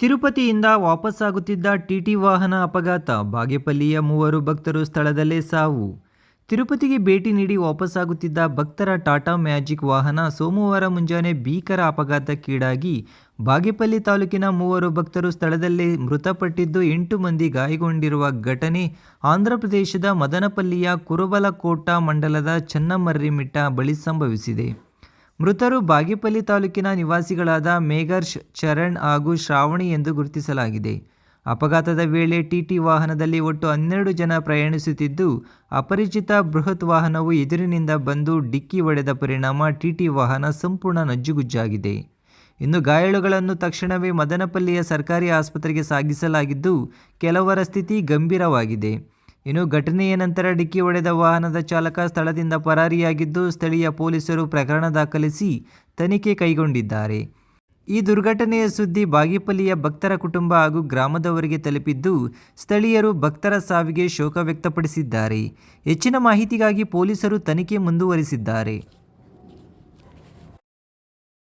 ತಿರುಪತಿಯಿಂದ ವಾಪಸ್ಸಾಗುತ್ತಿದ್ದ TT ವಾಹನ ಅಪಘಾತ. ಬಾಗೇಪಲ್ಲಿಯ ಮೂವರು ಭಕ್ತರು ಸ್ಥಳದಲ್ಲೇ ಸಾವು. ತಿರುಪತಿಗೆ ಭೇಟಿ ನೀಡಿ ವಾಪಸ್ಸಾಗುತ್ತಿದ್ದ ಭಕ್ತರ ಟಾಟಾ ಮ್ಯಾಜಿಕ್ ವಾಹನ ಸೋಮವಾರ ಮುಂಜಾನೆ ಭೀಕರ ಅಪಘಾತಕ್ಕೀಡಾಗಿ ಬಾಗೇಪಲ್ಲಿ ತಾಲೂಕಿನ ಮೂವರು ಭಕ್ತರು ಸ್ಥಳದಲ್ಲೇ ಮೃತಪಟ್ಟಿದ್ದು ಎಂಟು ಮಂದಿ ಗಾಯಗೊಂಡಿರುವ ಘಟನೆ ಆಂಧ್ರಪ್ರದೇಶದ ಮದನಪಲ್ಲಿಯ ಕುರುಬಲಕೋಟ ಮಂಡಲದ ಚನ್ನಮರ್ರಿಮಿಟ್ಟ ಬಳಿ ಸಂಭವಿಸಿದೆ. ಮೃತರು ಬಾಗೇಪಲ್ಲಿ ತಾಲೂಕಿನ ನಿವಾಸಿಗಳಾದ ಮೇಘರ್ಷ್, ಚರಣ್ ಹಾಗೂ ಶ್ರಾವಣಿ ಎಂದು ಗುರುತಿಸಲಾಗಿದೆ. ಅಪಘಾತದ ವೇಳೆ ಟಿಟಿ ವಾಹನದಲ್ಲಿ ಒಟ್ಟು ಹನ್ನೆರಡು ಜನ ಪ್ರಯಾಣಿಸುತ್ತಿದ್ದು, ಅಪರಿಚಿತ ಬೃಹತ್ ವಾಹನವು ಎದುರಿನಿಂದ ಬಂದು ಡಿಕ್ಕಿ ಹೊಡೆದ ಪರಿಣಾಮ ಟಿಟಿ ವಾಹನ ಸಂಪೂರ್ಣ ನಜ್ಜುಗುಜ್ಜಾಗಿದೆ. ಇನ್ನು ಗಾಯಾಳುಗಳನ್ನು ತಕ್ಷಣವೇ ಮದನಪಲ್ಲಿಯ ಸರ್ಕಾರಿ ಆಸ್ಪತ್ರೆಗೆ ಸಾಗಿಸಲಾಗಿದ್ದು, ಕೆಲವರ ಸ್ಥಿತಿ ಗಂಭೀರವಾಗಿದೆ. ಇನ್ನು ಘಟನೆಯ ನಂತರ ಡಿಕ್ಕಿ ಹೊಡೆದ ವಾಹನದ ಚಾಲಕ ಸ್ಥಳದಿಂದ ಪರಾರಿಯಾಗಿದ್ದು ಸ್ಥಳೀಯ ಪೊಲೀಸರು ಪ್ರಕರಣ ದಾಖಲಿಸಿ ತನಿಖೆ ಕೈಗೊಂಡಿದ್ದಾರೆ. ಈ ದುರ್ಘಟನೆಯ ಸುದ್ದಿ ಬಾಗಿಪಲ್ಲಿಯ ಭಕ್ತರ ಕುಟುಂಬ ಹಾಗೂ ಗ್ರಾಮದವರಿಗೆ ತಲುಪಿದ್ದು ಸ್ಥಳೀಯರು ಭಕ್ತರ ಸಾವಿಗೆ ಶೋಕ ವ್ಯಕ್ತಪಡಿಸಿದ್ದಾರೆ. ಹೆಚ್ಚಿನ ಮಾಹಿತಿಗಾಗಿ ಪೊಲೀಸರು ತನಿಖೆ ಮುಂದುವರಿಸಿದ್ದಾರೆ.